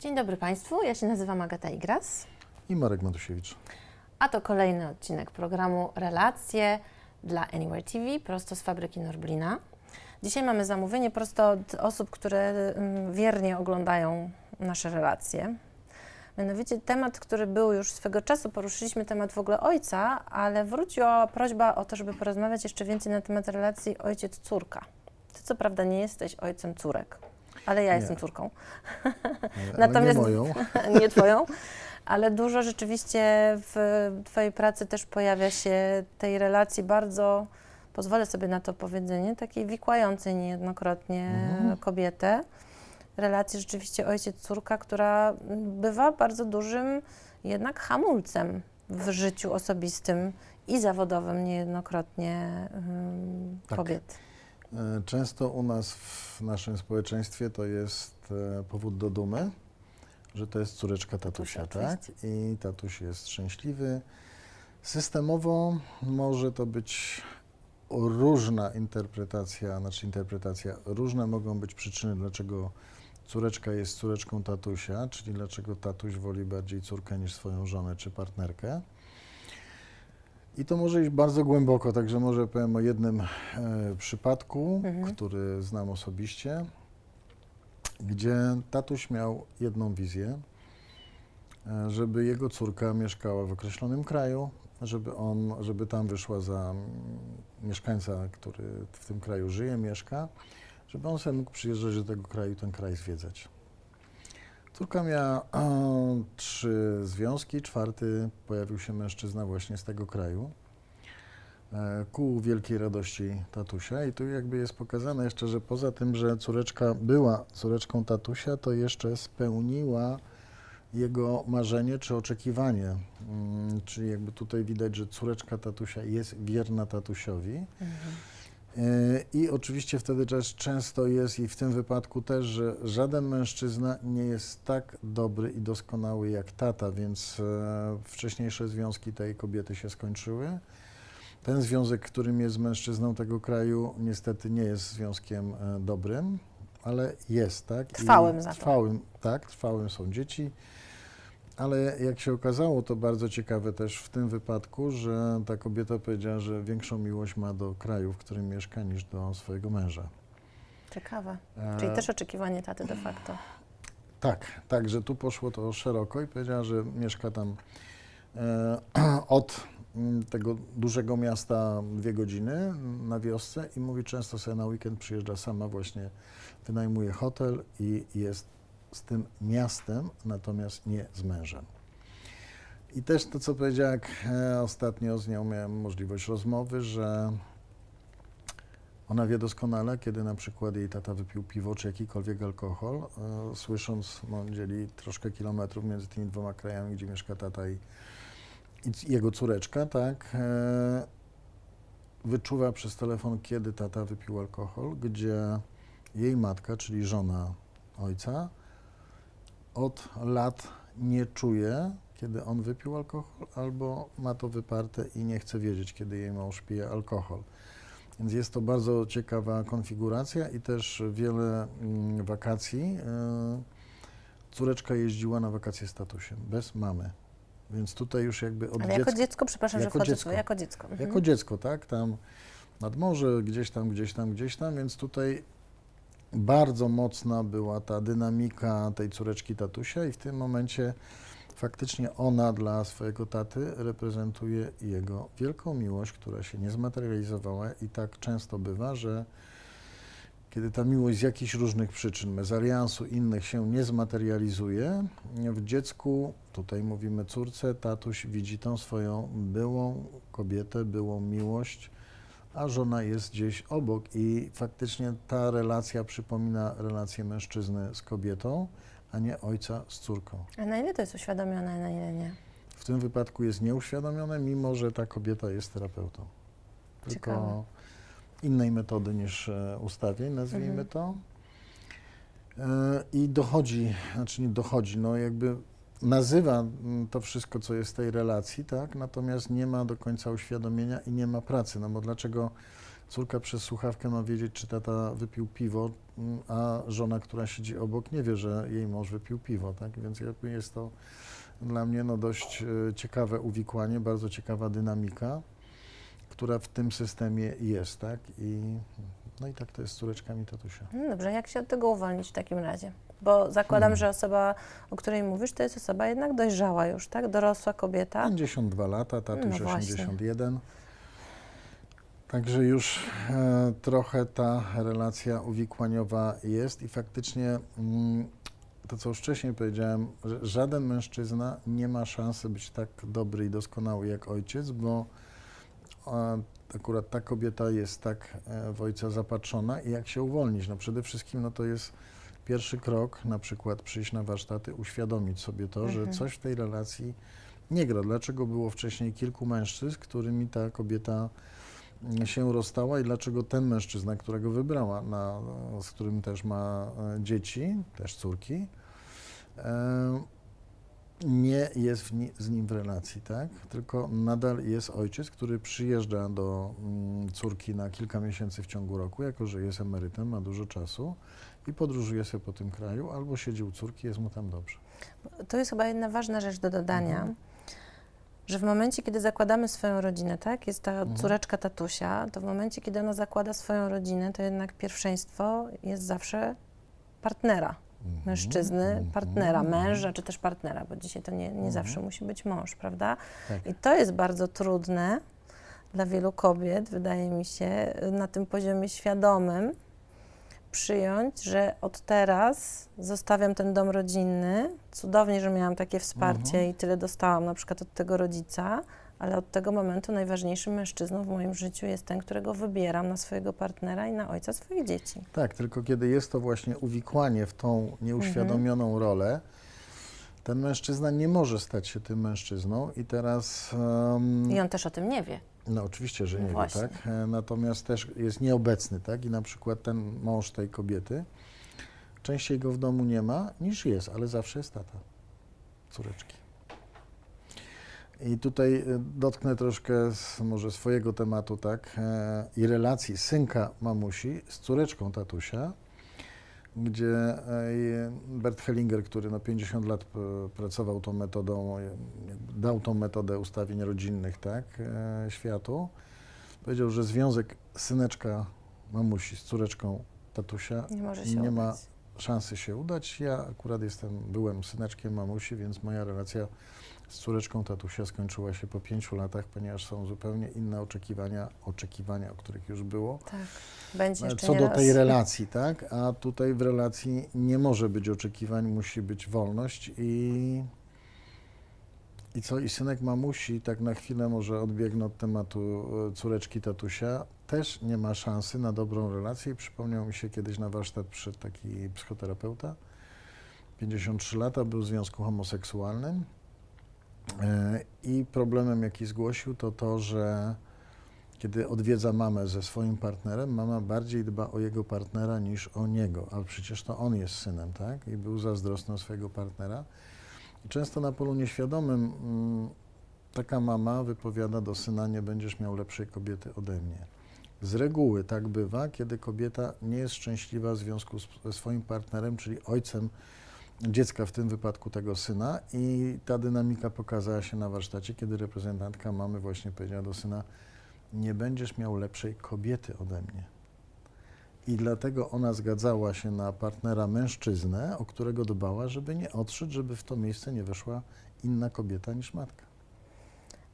Dzień dobry Państwu, ja się nazywam Agata Igras, i Marek Matusiewicz. a to kolejny odcinek programu Relacje dla Anywhere TV prosto z fabryki Norblina. Dzisiaj mamy zamówienie prosto od osób, które mm, wiernie oglądają nasze relacje. Mianowicie temat, który był już swego czasu, poruszyliśmy temat w ogóle ojca, ale wróciła prośba o to, żeby porozmawiać jeszcze więcej na temat relacji ojciec-córka. Ty co prawda nie jesteś ojcem córek, ale ja jestem córką. Ale Natomiast- nie moją. nie twoją, ale dużo rzeczywiście w twojej pracy też pojawia się tej relacji bardzo, pozwolę sobie na to powiedzenie, takiej wikłającej niejednokrotnie Mhm. kobietę. Relacji rzeczywiście ojciec-córka, która bywa bardzo dużym jednak hamulcem w życiu osobistym i zawodowym niejednokrotnie ym, Tak. kobiet. E, Często u nas w naszym społeczeństwie to jest e, powód do dumy, że to jest córeczka tatusia, Tatusia, tak? I tatuś jest szczęśliwy. Systemowo może to być różna interpretacja, znaczy interpretacja, różne mogą być przyczyny, dlaczego córeczka jest córeczką tatusia, czyli dlaczego tatuś woli bardziej córkę niż swoją żonę czy partnerkę. I to może iść bardzo głęboko, także może powiem o jednym e, przypadku, Mhm. który znam osobiście, gdzie tatuś miał jedną wizję, e, żeby jego córka mieszkała w określonym kraju, żeby, on, żeby tam wyszła za mm, mieszkańca, który w tym kraju żyje, mieszka, żeby on sobie mógł przyjeżdżać do tego kraju i ten kraj zwiedzać. Córka miała trzy związki, czwarty pojawił się mężczyzna właśnie z tego kraju. E, ku wielkiej radości tatusia i tu jakby jest pokazane jeszcze, że poza tym, że córeczka była córeczką tatusia, to jeszcze spełniła jego marzenie czy oczekiwanie. Mm, Czyli jakby tutaj widać, że córeczka tatusia jest wierna tatusiowi. Mhm. E, I oczywiście wtedy też często jest i w tym wypadku też, że żaden mężczyzna nie jest tak dobry i doskonały jak tata, więc e, wcześniejsze związki tej kobiety się skończyły. Ten związek, którym jest mężczyzną tego kraju, niestety nie jest związkiem e, dobrym, ale jest, tak? I Trwałym za to. Trwałym, tak, trwałym są dzieci. Ale jak się okazało, to bardzo ciekawe też w tym wypadku, że ta kobieta powiedziała, że większą miłość ma do kraju, w którym mieszka, niż do swojego męża. Ciekawe. E, Czyli też oczekiwanie taty de facto. Tak, tak, że tu poszło to szeroko i powiedziała, że mieszka tam e, od mm, tego dużego miasta dwie godziny na wiosce i mówi, często sobie na weekend przyjeżdża sama, właśnie wynajmuje hotel i jest z tym miastem, natomiast nie z mężem. I też to, co powiedziała, e, ostatnio z nią miałem możliwość rozmowy, że ona wie doskonale, kiedy na przykład jej tata wypił piwo czy jakikolwiek alkohol, e, słysząc, no, dzieli troszkę kilometrów między tymi dwoma krajami, gdzie mieszka tata i, i jego córeczka, tak, e, wyczuwa przez telefon, kiedy tata wypił alkohol, gdzie jej matka, czyli żona ojca, od lat nie czuje, kiedy on wypił alkohol, albo ma to wyparte i nie chce wiedzieć, kiedy jej mąż pije alkohol. Więc jest to bardzo ciekawa konfiguracja i też wiele mm, wakacji. e, Córeczka jeździła na wakacje z tatusiem, bez mamy. Więc tutaj już jakby od Ale jako dziecko, przepraszam, jako że wchodzę dziecko. jako dziecko. Mhm. jako dziecko, tak, tam nad morze, gdzieś tam, gdzieś tam, gdzieś tam, więc tutaj bardzo mocna była ta dynamika tej córeczki tatusia i w tym momencie faktycznie ona dla swojego taty reprezentuje jego wielką miłość, która się nie zmaterializowała i tak często bywa, że kiedy ta miłość z jakichś różnych przyczyn, mezaliansu, innych się nie zmaterializuje, w dziecku, tutaj mówimy córce, tatuś widzi tą swoją byłą kobietę, byłą miłość, a żona jest gdzieś obok i faktycznie ta relacja przypomina relację mężczyzny z kobietą, a nie ojca z córką. A na ile to jest uświadomione, na ile nie? W tym wypadku jest nieuświadomione, mimo że ta kobieta jest terapeutą. Tylko Ciekawe. innej metody niż e, ustawień, nazwijmy Mhm. to. E, I dochodzi, znaczy nie dochodzi, no jakby nazywa mm, to wszystko, co jest w tej relacji, tak? Natomiast nie ma do końca uświadomienia i nie ma pracy. No bo dlaczego córka przez słuchawkę ma wiedzieć, czy tata wypił piwo, mm, a żona, która siedzi obok, nie wie, że jej mąż wypił piwo, tak? Więc jakby jest to dla mnie no, dość e, ciekawe uwikłanie, bardzo ciekawa dynamika, która w tym systemie jest, tak? I, no i tak to jest z córeczkami tatusia. No dobrze, jak się od tego uwolnić w takim razie? Bo zakładam, Hmm. że osoba, o której mówisz, to jest osoba jednak dojrzała już, tak? Dorosła kobieta. 52 lata, tatuś No właśnie. 81. Także już e, trochę ta relacja uwikłaniowa jest i faktycznie mm, to, co już wcześniej powiedziałem, że żaden mężczyzna nie ma szansy być tak dobry i doskonały jak ojciec, bo e, akurat ta kobieta jest tak e, w ojca zapatrzona i jak się uwolnić? No przede wszystkim no to jest pierwszy krok, na przykład przyjść na warsztaty, uświadomić sobie to, że Mhm. coś w tej relacji nie gra. Dlaczego było wcześniej kilku mężczyzn, którymi ta kobieta mm, się rozstała i dlaczego ten mężczyzna, którego wybrała, na, z którym też ma e, dzieci, też córki, e, nie jest ni, z nim w relacji, tak? Tylko nadal jest ojciec, który przyjeżdża do mm, córki na kilka miesięcy w ciągu roku, jako że jest emerytem, ma dużo czasu i podróżuje sobie po tym kraju, albo siedzi u córki, jest mu tam dobrze. To jest chyba jedna ważna rzecz do dodania, Mhm. że w momencie, kiedy zakładamy swoją rodzinę, tak, jest ta Mhm. córeczka tatusia, to w momencie, kiedy ona zakłada swoją rodzinę, to jednak pierwszeństwo jest zawsze partnera, mężczyzny, Mhm. partnera, Mhm. męża czy też partnera, bo dzisiaj to nie, nie Mhm. zawsze musi być mąż, prawda? Tak. I to jest bardzo trudne dla wielu kobiet, wydaje mi się, na tym poziomie świadomym przyjąć, że od teraz zostawiam ten dom rodzinny. Cudownie, że miałam takie wsparcie i tyle dostałam na przykład od tego rodzica, ale od tego momentu najważniejszym mężczyzną w moim życiu jest ten, którego wybieram na swojego partnera i na ojca swoich dzieci. Tak, tylko kiedy jest to właśnie uwikłanie w tą nieuświadomioną Mhm. rolę, ten mężczyzna nie może stać się tym mężczyzną i teraz, em, I on też o tym nie wie. no oczywiście, że No nie wie, właśnie. tak, E, natomiast też jest nieobecny, tak, i na przykład ten mąż tej kobiety, częściej go w domu nie ma niż jest, ale zawsze jest tata, córeczki. I tutaj e, dotknę troszkę z, może swojego tematu, tak, e, i relacji synka mamusi z córeczką tatusia, gdzie e, Bert Hellinger, który no 50 lat pracował tą metodą, dał tą metodę ustawień rodzinnych, tak, e, światu, powiedział, że związek syneczka mamusi z córeczką tatusia Nie nie ma szansy się udać. Ja akurat jestem, byłem syneczkiem mamusi, więc moja relacja z córeczką tatusia skończyła się po pięciu latach, ponieważ są zupełnie inne oczekiwania, oczekiwania, o których już było. Tak. Będzie jeszcze Co do raz. tej relacji, tak? A tutaj w relacji nie może być oczekiwań, musi być wolność i i co? I synek mamusi, tak na chwilę może odbiegnę od tematu e, córeczki tatusia, też nie ma szansy na dobrą relację. I przypomniał mi się kiedyś na warsztat przyszedł taki psychoterapeuta, 53 lata, był w związku homoseksualnym i problemem, jaki zgłosił, to to, że kiedy odwiedza mamę ze swoim partnerem, mama bardziej dba o jego partnera niż o niego, a przecież to on jest synem, tak? I był zazdrosny o swojego partnera. I często na polu nieświadomym mm, taka mama wypowiada do syna, nie będziesz miał lepszej kobiety ode mnie. Z reguły tak bywa, kiedy kobieta nie jest szczęśliwa w związku z, ze swoim partnerem, czyli ojcem dziecka, w tym wypadku tego syna. I ta dynamika pokazała się na warsztacie, kiedy reprezentantka mamy właśnie powiedziała do syna, nie będziesz miał lepszej kobiety ode mnie. I dlatego ona zgadzała się na partnera mężczyznę, o którego dbała, żeby nie odszedł, żeby w to miejsce nie weszła inna kobieta niż matka.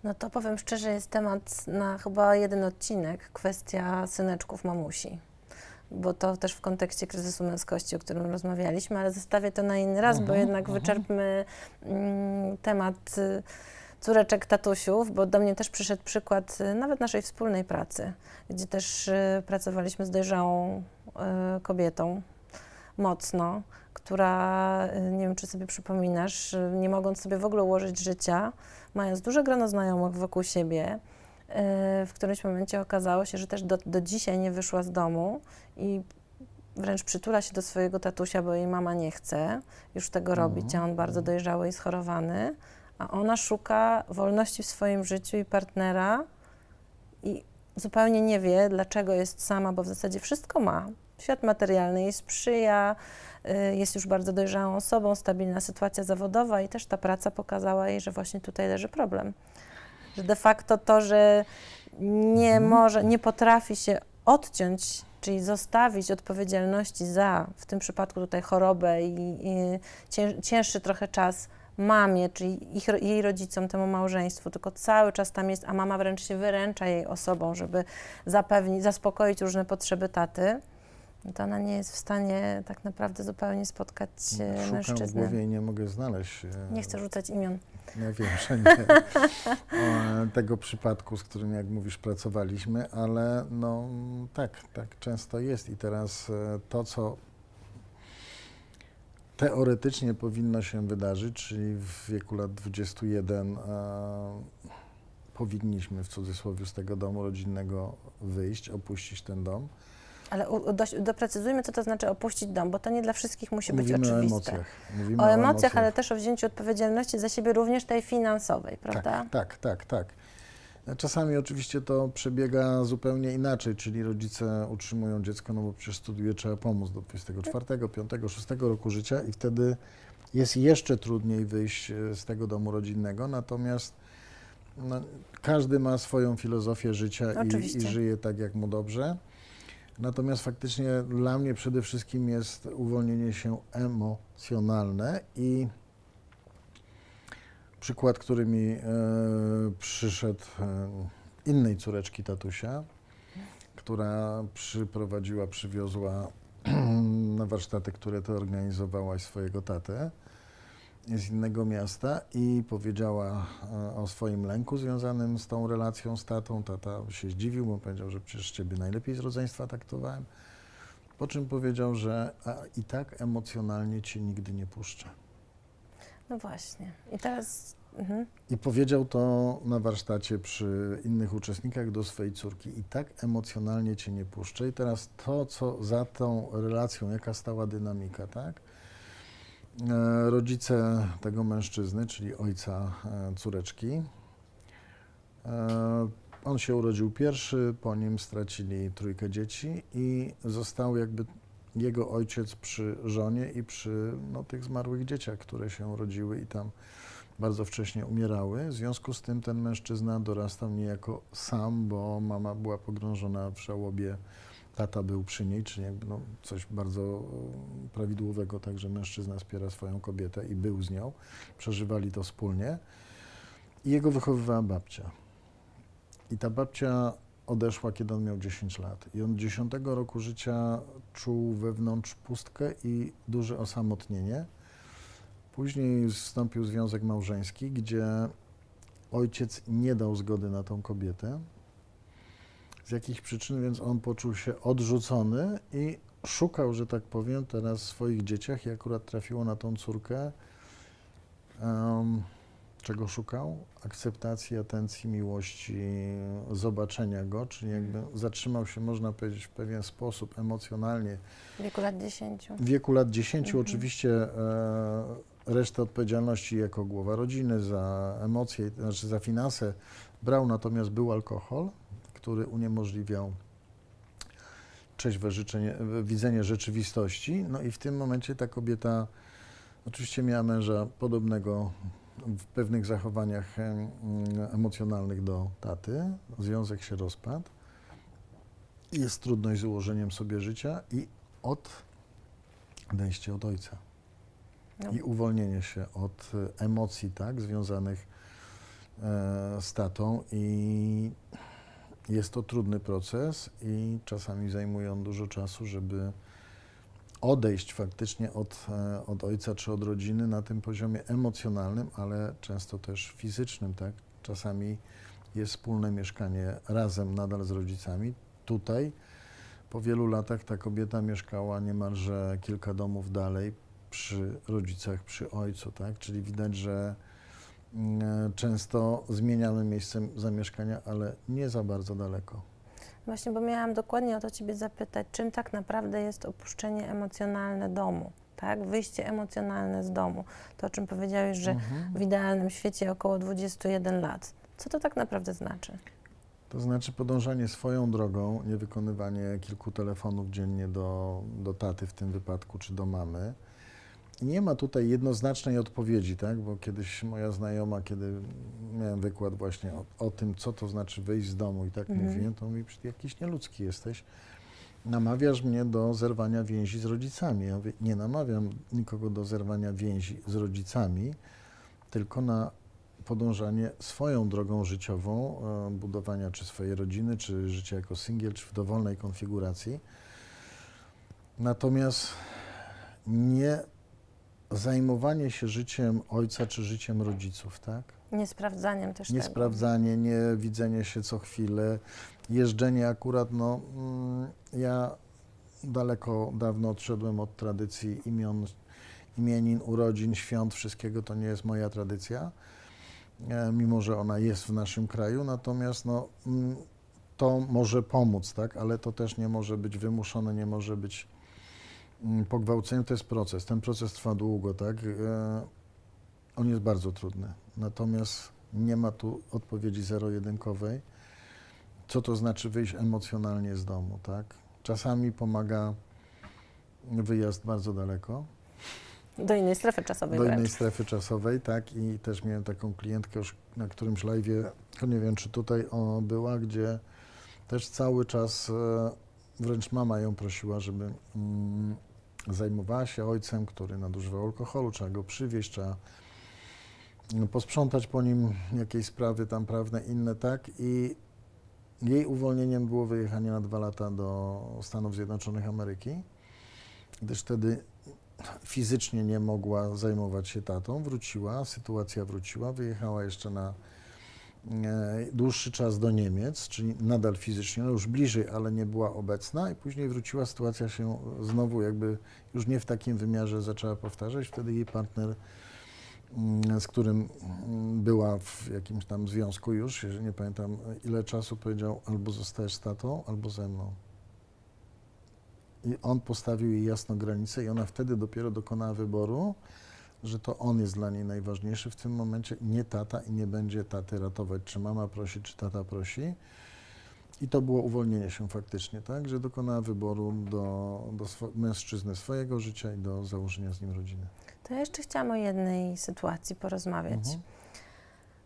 No to powiem szczerze, jest temat na chyba jeden odcinek, kwestia syneczków mamusi. Bo to też w kontekście kryzysu męskości, o którym rozmawialiśmy, ale zostawię to na inny raz, bo Mhm, jednak mhm. wyczerpmy mm, temat y, córeczek tatusiów, bo do mnie też przyszedł przykład y, nawet naszej wspólnej pracy, gdzie też y, pracowaliśmy z dojrzałą kobietą mocno, która, nie wiem czy sobie przypominasz, nie mogąc sobie w ogóle ułożyć życia, mając duże grono znajomych wokół siebie, w którymś momencie okazało się, że też do, do dzisiaj nie wyszła z domu i wręcz przytula się do swojego tatusia, bo jej mama nie chce już tego Mhm, robić, a on bardzo dojrzały i schorowany, a ona szuka wolności w swoim życiu i partnera i zupełnie nie wie, dlaczego jest sama, bo w zasadzie wszystko ma. Świat materialny jej sprzyja, y, jest już bardzo dojrzałą osobą, stabilna sytuacja zawodowa i też ta praca pokazała jej, że właśnie tutaj leży problem. Że de facto to, że nie Mhm. może, nie potrafi się odciąć, czyli zostawić odpowiedzialności za, w tym przypadku tutaj chorobę i, i cię, cięższy trochę czas mamie, czyli ich, jej rodzicom, temu małżeństwu, tylko cały czas tam jest, a mama wręcz się wyręcza jej osobą, żeby zapewnić, zaspokoić różne potrzeby taty, to ona nie jest w stanie tak naprawdę zupełnie spotkać e, Szukam w mężczyznę. głowie i nie mogę znaleźć. e, Nie chcę rzucać imion. Ja wiem, że nie. tego przypadku, z którym, jak mówisz, pracowaliśmy, ale no tak, tak często jest. I teraz e, to, co teoretycznie powinno się wydarzyć, czyli w wieku lat 21 e, powinniśmy w cudzysłowie z tego domu rodzinnego wyjść, opuścić ten dom. Ale dość, doprecyzujmy, co to znaczy opuścić dom, bo to nie dla wszystkich musi być Mówimy o oczywiste. emocjach. Mówimy O emocjach, ale też o wzięciu odpowiedzialności za siebie, również tej finansowej, prawda? Tak, tak, tak, tak. Czasami oczywiście to przebiega zupełnie inaczej, czyli rodzice utrzymują dziecko, no bo przecież studiuje, trzeba pomóc do 24, 5, 6 roku życia i wtedy jest jeszcze trudniej wyjść e, z tego domu rodzinnego, natomiast no, każdy ma swoją filozofię życia i, i żyje tak, jak mu dobrze. Natomiast faktycznie dla mnie przede wszystkim jest uwolnienie się emocjonalne i przykład, który mi e, przyszedł e, innej córeczki tatusia, która przyprowadziła, przywiozła na warsztaty, które to organizowałaś swojego tatę z innego miasta i powiedziała e, o swoim lęku związanym z tą relacją z tatą. Tata się zdziwił, bo powiedział, że przecież ciebie najlepiej z rodzeństwa traktowałem. Po czym powiedział, że i tak emocjonalnie cię nigdy nie puszczę. No właśnie. I teraz. Mhm. I powiedział to na warsztacie przy innych uczestnikach do swojej córki. I tak emocjonalnie cię nie puszczę. I teraz to, co za tą relacją, jaka stała dynamika, tak? E, Rodzice tego mężczyzny, czyli ojca e, córeczki, e, on się urodził pierwszy, po nim stracili trójkę dzieci i został jakby jego ojciec przy żonie i przy no, tych zmarłych dzieciach, które się urodziły i tam bardzo wcześnie umierały. W związku z tym ten mężczyzna dorastał niejako sam, bo mama była pogrążona w żałobie, tata był przy niej, czyli no, coś bardzo e, prawidłowego, także mężczyzna wspiera swoją kobietę i był z nią. Przeżywali to wspólnie. I jego wychowywała babcia. I ta babcia odeszła, kiedy on miał 10 lat. I on 10 roku życia czuł wewnątrz pustkę i duże osamotnienie. Później wstąpił związek małżeński, gdzie ojciec nie dał zgody na tą kobietę. Z jakich przyczyn, więc on poczuł się odrzucony i szukał, że tak powiem, teraz w swoich dzieciach i akurat trafiło na tą córkę. em, czego szukał? Akceptacji, atencji, miłości, zobaczenia go, czyli jakby zatrzymał się, można powiedzieć, w pewien sposób emocjonalnie W wieku lat 10. w wieku lat 10 Mhm. oczywiście e, resztę odpowiedzialności jako głowa rodziny za emocje, znaczy za finanse brał, natomiast był alkohol, który uniemożliwiał trzeźwe życzenie, widzenie rzeczywistości. No i w tym momencie ta kobieta oczywiście miała męża podobnego w pewnych zachowaniach em, emocjonalnych do taty. Związek się rozpadł. Jest trudność z ułożeniem sobie życia i od odejście od ojca No. i uwolnienie się od e, emocji, tak, związanych e, z tatą i jest to trudny proces i czasami zajmuje on dużo czasu, żeby odejść faktycznie od, e, od ojca czy od rodziny na tym poziomie emocjonalnym, ale często też fizycznym, tak. Czasami jest wspólne mieszkanie razem nadal z rodzicami. Tutaj po wielu latach ta kobieta mieszkała niemalże kilka domów dalej przy rodzicach, przy ojcu, tak? Czyli widać, że często zmieniamy miejsce zamieszkania, ale nie za bardzo daleko. Właśnie, bo miałam dokładnie o to Ciebie zapytać, czym tak naprawdę jest opuszczenie emocjonalne domu, tak? Wyjście emocjonalne z domu. To, o czym powiedziałeś, że Mhm. w idealnym świecie około 21 lat. Co to tak naprawdę znaczy? To znaczy podążanie swoją drogą, nie wykonywanie kilku telefonów dziennie do, do taty w tym wypadku, czy do mamy. Nie ma tutaj jednoznacznej odpowiedzi, tak? Bo kiedyś moja znajoma, kiedy miałem wykład właśnie o, o tym, co to znaczy wyjść z domu i tak Mhm. mówiłem, to mówi, "Przecież jakiś nieludzki jesteś. Namawiasz mnie do zerwania więzi z rodzicami. Ja mówię, nie namawiam nikogo do zerwania więzi z rodzicami, tylko na podążanie swoją drogą życiową, e, budowania czy swojej rodziny, czy życia jako singiel, czy w dowolnej konfiguracji. Natomiast nie zajmowanie się życiem ojca czy życiem rodziców, tak? Nie sprawdzaniem też Nie tego. sprawdzanie, nie widzenie się co chwilę, jeżdżenie akurat, no mm, ja daleko, dawno odszedłem od tradycji imion, imienin, urodzin, świąt, wszystkiego, to nie jest moja tradycja, e, mimo że ona jest w naszym kraju, natomiast no, mm, to może pomóc, tak, ale to też nie może być wymuszone, nie może być mm, pogwałceniem, to jest proces, ten proces trwa długo, tak, e, on jest bardzo trudny, natomiast nie ma tu odpowiedzi zero-jedynkowej, co to znaczy wyjść emocjonalnie z domu, tak, czasami pomaga wyjazd bardzo daleko, Do innej strefy czasowej do wręcz. innej strefy czasowej, tak, i też miałem taką klientkę już na którymś live'ie, nie wiem, czy tutaj o, była, gdzie też cały czas, e, wręcz mama ją prosiła, żeby mm, zajmowała się ojcem, który nadużywał alkoholu, trzeba go przywieźć, trzeba mm, posprzątać po nim jakieś sprawy tam prawne, inne, tak, i jej uwolnieniem było wyjechanie na dwa lata do Stanów Zjednoczonych Ameryki, gdyż wtedy fizycznie nie mogła zajmować się tatą, wróciła, sytuacja wróciła, wyjechała jeszcze na dłuższy czas do Niemiec, czyli nadal fizycznie, no już bliżej, ale nie była obecna i później wróciła, sytuacja się znowu jakby już nie w takim wymiarze zaczęła powtarzać, wtedy jej partner, mm, z którym mm, była w jakimś tam związku już, jeżeli nie pamiętam ile czasu, powiedział albo zostajesz z tatą, albo ze mną. I on postawił jej jasno granicę i ona wtedy dopiero dokonała wyboru, że to on jest dla niej najważniejszy w tym momencie, nie tata i nie będzie taty ratować, czy mama prosi, czy tata prosi. I to było uwolnienie się faktycznie, tak, że dokonała wyboru do, do swo- mężczyzny swojego życia i do założenia z nim rodziny. To ja jeszcze chciałam o jednej sytuacji porozmawiać. Mhm.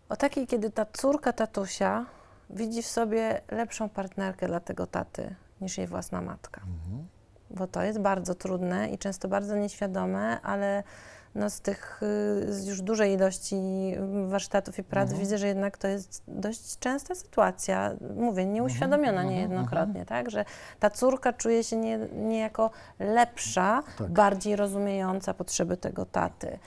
O takiej, kiedy ta córka tatusia widzi w sobie lepszą partnerkę dla tego taty niż jej własna matka. Mhm. Bo to jest bardzo trudne i często bardzo nieświadome, ale no z tych y, z już dużej ilości warsztatów i prac Mhm. widzę, że jednak to jest dość częsta sytuacja. Mówię, nieuświadomiona Mhm, niejednokrotnie, tak? Że ta córka czuje się nie, niejako lepsza, Tak. bardziej rozumiejąca potrzeby tego taty.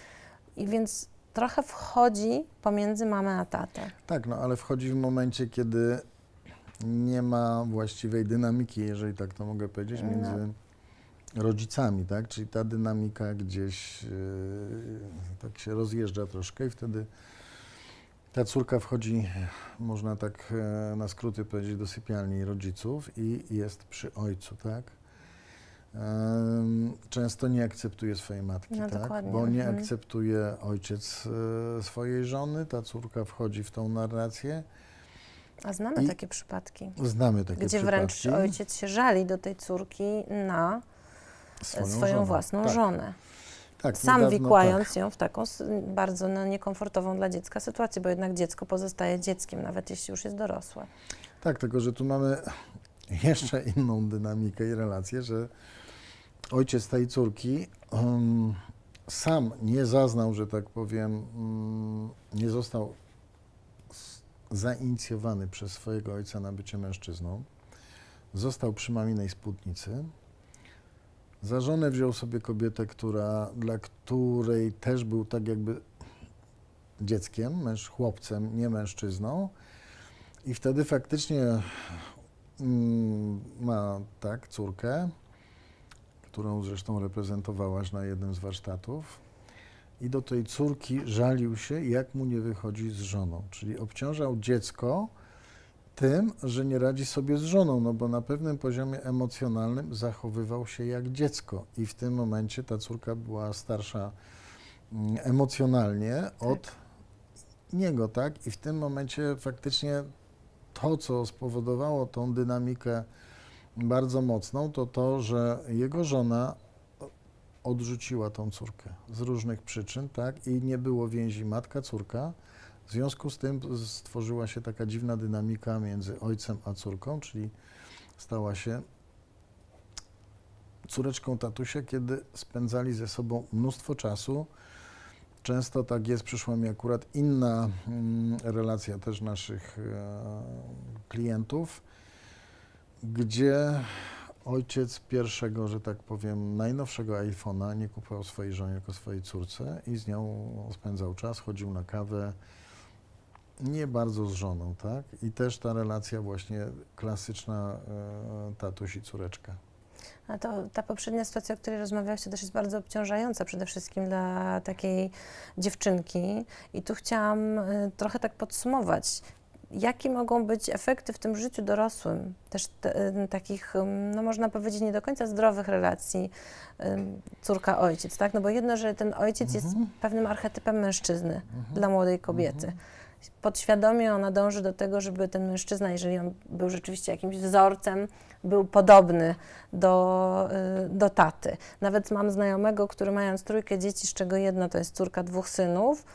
I więc trochę wchodzi pomiędzy mamę a tatę. Tak, no ale wchodzi w momencie, kiedy nie ma właściwej dynamiki, jeżeli tak to mogę powiedzieć, No. Rodzicami, tak? Czyli ta dynamika gdzieś yy, tak się rozjeżdża troszkę i wtedy ta córka wchodzi, można tak e, na skróty powiedzieć, do sypialni rodziców i jest przy ojcu, tak? Często nie akceptuje swojej matki, No, tak? dokładnie, Bo nie mhm. akceptuje ojciec e, swojej żony, ta córka wchodzi w tą narrację. A znamy I takie przypadki, Znamy takie gdzie przypadki. wręcz ojciec się żali do tej córki na swoją, żonę. własną tak, żonę. Tak, Sam niedawno wikłając tak. ją w taką bardzo no, niekomfortową dla dziecka sytuację, bo jednak dziecko pozostaje dzieckiem, nawet jeśli już jest dorosłe. Tak, tylko że tu mamy jeszcze inną dynamikę i relację, że ojciec tej córki um, sam nie zaznał, że tak powiem, um, nie został zainicjowany przez swojego ojca na bycie mężczyzną. Został przy maminej spódnicy. Za żonę wziął sobie kobietę, która, dla której też był tak jakby dzieckiem, męż, chłopcem, nie mężczyzną. I wtedy faktycznie mm, ma tak córkę, którą zresztą reprezentowałaś na jednym z warsztatów. I do tej córki żalił się, jak mu nie wychodzi z żoną. Czyli obciążał dziecko tym, że nie radzi sobie z żoną, no bo na pewnym poziomie emocjonalnym zachowywał się jak dziecko. I w tym momencie ta córka była starsza mm, emocjonalnie od niego, tak? I w tym momencie faktycznie to, co spowodowało tą dynamikę bardzo mocną, to to, że jego żona odrzuciła tą córkę z różnych przyczyn, tak, i nie było więzi matka-córka. W związku z tym stworzyła się taka dziwna dynamika między ojcem a córką, czyli stała się córeczką tatusia, kiedy spędzali ze sobą mnóstwo czasu. Często tak jest, przyszła mi akurat inna mm, relacja też naszych e, klientów, gdzie ojciec pierwszego, że tak powiem, najnowszego iPhone'a nie kupował swojej żonie, tylko swojej córce i z nią spędzał czas, chodził na kawę, nie bardzo z żoną, tak? I też ta relacja właśnie klasyczna e, tatuś i córeczka. A to ta poprzednia sytuacja, o której rozmawiałaś, to też jest bardzo obciążająca przede wszystkim dla takiej dziewczynki. I tu chciałam y, trochę tak podsumować. Jakie mogą być efekty w tym życiu dorosłym, też te, y, takich, no można powiedzieć, nie do końca zdrowych relacji córka-ojciec, tak? No bo jedno, że ten ojciec jest Mhm. pewnym archetypem mężczyzny Mhm. dla młodej kobiety. Mhm. Podświadomie ona dąży do tego, żeby ten mężczyzna, jeżeli on był rzeczywiście jakimś wzorcem, był podobny do, y, do taty. Nawet mam znajomego, który mając trójkę dzieci, z czego jedna to jest córka dwóch synów,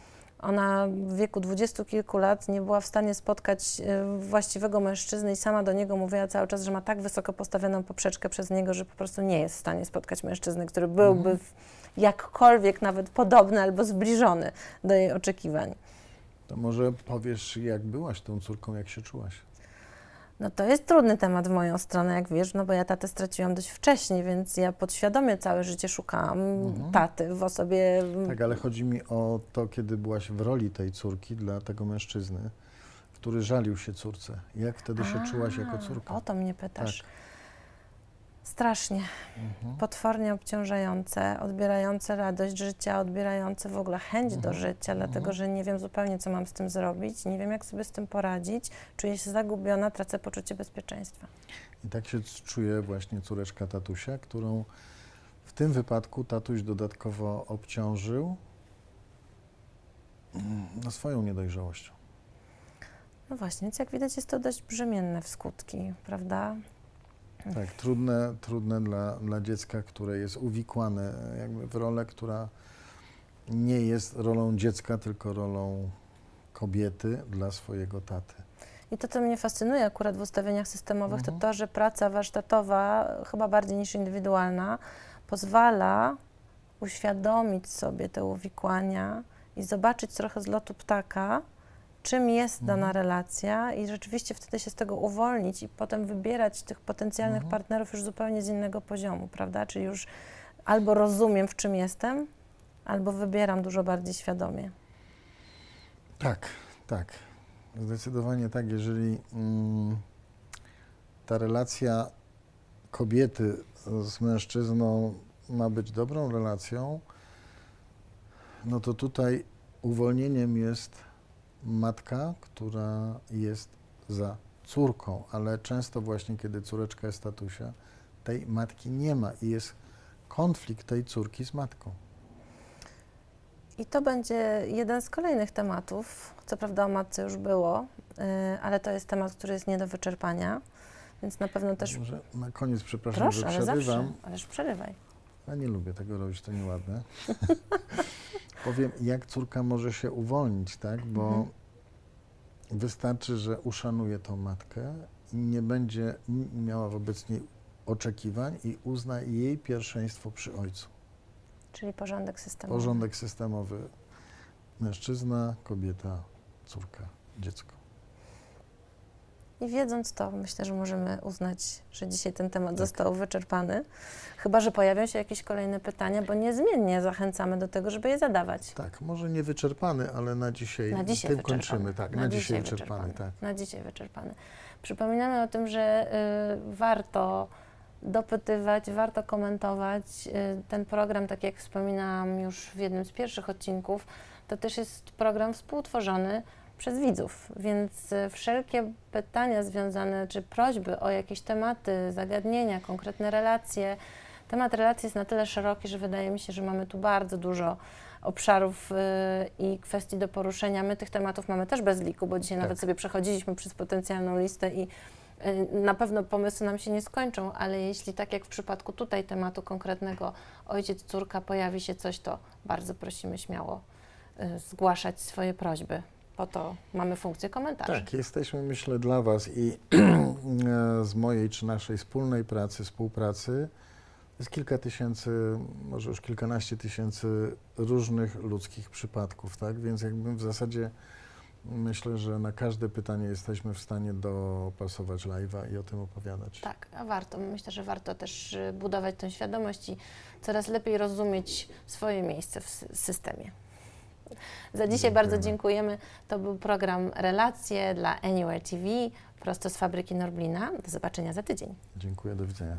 ona w wieku dwudziestu kilku lat nie była w stanie spotkać y, właściwego mężczyzny i sama do niego mówiła cały czas, że ma tak wysoko postawioną poprzeczkę przez niego, że po prostu nie jest w stanie spotkać mężczyzny, który byłby Mhm. jakkolwiek nawet podobny albo zbliżony do jej oczekiwań. To może powiesz, jak byłaś tą córką, jak się czułaś? No to jest trudny temat w moją stronę, jak wiesz, no bo ja tatę straciłam dość wcześnie, więc ja podświadomie całe życie szukałam Mhm. taty w osobie. Tak, ale chodzi mi o to, kiedy byłaś w roli tej córki dla tego mężczyzny, który żalił się córce. Jak wtedy się czułaś jako A, córka? O to mnie pytasz. Tak. Strasznie, Mhm. potwornie obciążające, odbierające radość życia, odbierające w ogóle chęć do Mhm. życia, dlatego Mhm. że nie wiem zupełnie, co mam z tym zrobić, nie wiem, jak sobie z tym poradzić, czuję się zagubiona, tracę poczucie bezpieczeństwa. I tak się czuje właśnie córeczka tatusia, którą w tym wypadku tatuś dodatkowo obciążył mm, no, swoją niedojrzałością. No właśnie, więc jak widać, jest to dość brzemienne w skutki, prawda? Tak, trudne, trudne dla, dla dziecka, które jest uwikłane jakby w rolę, która nie jest rolą dziecka, tylko rolą kobiety dla swojego taty. I to, co mnie fascynuje akurat w ustawieniach systemowych, Mhm. to to, że praca warsztatowa, chyba bardziej niż indywidualna, pozwala uświadomić sobie te uwikłania i zobaczyć trochę z lotu ptaka, czym jest dana Mhm. relacja i rzeczywiście wtedy się z tego uwolnić i potem wybierać tych potencjalnych Mhm. partnerów już zupełnie z innego poziomu, prawda? Czyli już albo rozumiem, w czym jestem, albo wybieram dużo bardziej świadomie. Tak, tak. Zdecydowanie tak. Jeżeli mm, ta relacja kobiety z mężczyzną ma być dobrą relacją, no to tutaj uwolnieniem jest matka, która jest za córką, ale często właśnie kiedy córeczka jest tatusia, tej matki nie ma i jest konflikt tej córki z matką. I to będzie jeden z kolejnych tematów. Co prawda o matce już było, y, ale to jest temat, który jest nie do wyczerpania, więc na pewno też. Może na koniec, przepraszam, Proszę, że ale przerywam. zawsze, ależ przerywaj. Ja nie lubię tego robić, to nieładne. Powiem, jak córka może się uwolnić, tak? Bo Mhm. wystarczy, że uszanuje tą matkę i nie będzie miała wobec niej oczekiwań i uzna jej pierwszeństwo przy ojcu. Czyli porządek systemowy. Porządek systemowy. Mężczyzna, kobieta, córka, dziecko. I wiedząc to, myślę, że możemy uznać, że dzisiaj ten temat Tak. został wyczerpany. Chyba, że pojawią się jakieś kolejne pytania, bo niezmiennie zachęcamy do tego, żeby je zadawać. Tak, może nie wyczerpany, ale na dzisiaj, Na dzisiaj tym wyczerpany. kończymy. Tak, na, dzisiaj wyczerpany, tak. Na dzisiaj wyczerpany. Przypominamy o tym, że y, warto dopytywać, warto komentować y, ten program, tak jak wspominałam już w jednym z pierwszych odcinków, to też jest program współtworzony przez widzów, więc y, wszelkie pytania związane, czy prośby o jakieś tematy, zagadnienia, konkretne relacje, temat relacji jest na tyle szeroki, że wydaje mi się, że mamy tu bardzo dużo obszarów y, i kwestii do poruszenia. My tych tematów mamy też bez liku, bo dzisiaj Tak. nawet sobie przechodziliśmy przez potencjalną listę i y, na pewno pomysły nam się nie skończą, ale jeśli tak jak w przypadku tutaj tematu konkretnego ojciec, córka pojawi się coś, to bardzo prosimy śmiało zgłaszać swoje prośby. Po to mamy funkcję komentarzy. Tak, jesteśmy myślę dla Was i e, z mojej czy naszej wspólnej pracy, współpracy jest kilka tysięcy, może już kilkanaście tysięcy różnych ludzkich przypadków, tak? Więc jakby w zasadzie myślę, że na każde pytanie jesteśmy w stanie dopasować live'a i o tym opowiadać. Tak, a warto. Myślę, że warto też y, budować tę świadomość i coraz lepiej rozumieć swoje miejsce w sy- systemie. Za dzisiaj bardzo Dziękujemy. To był program Relacje dla Anywhere TV prosto z fabryki Norblina. Do zobaczenia za tydzień. Dziękuję, do widzenia.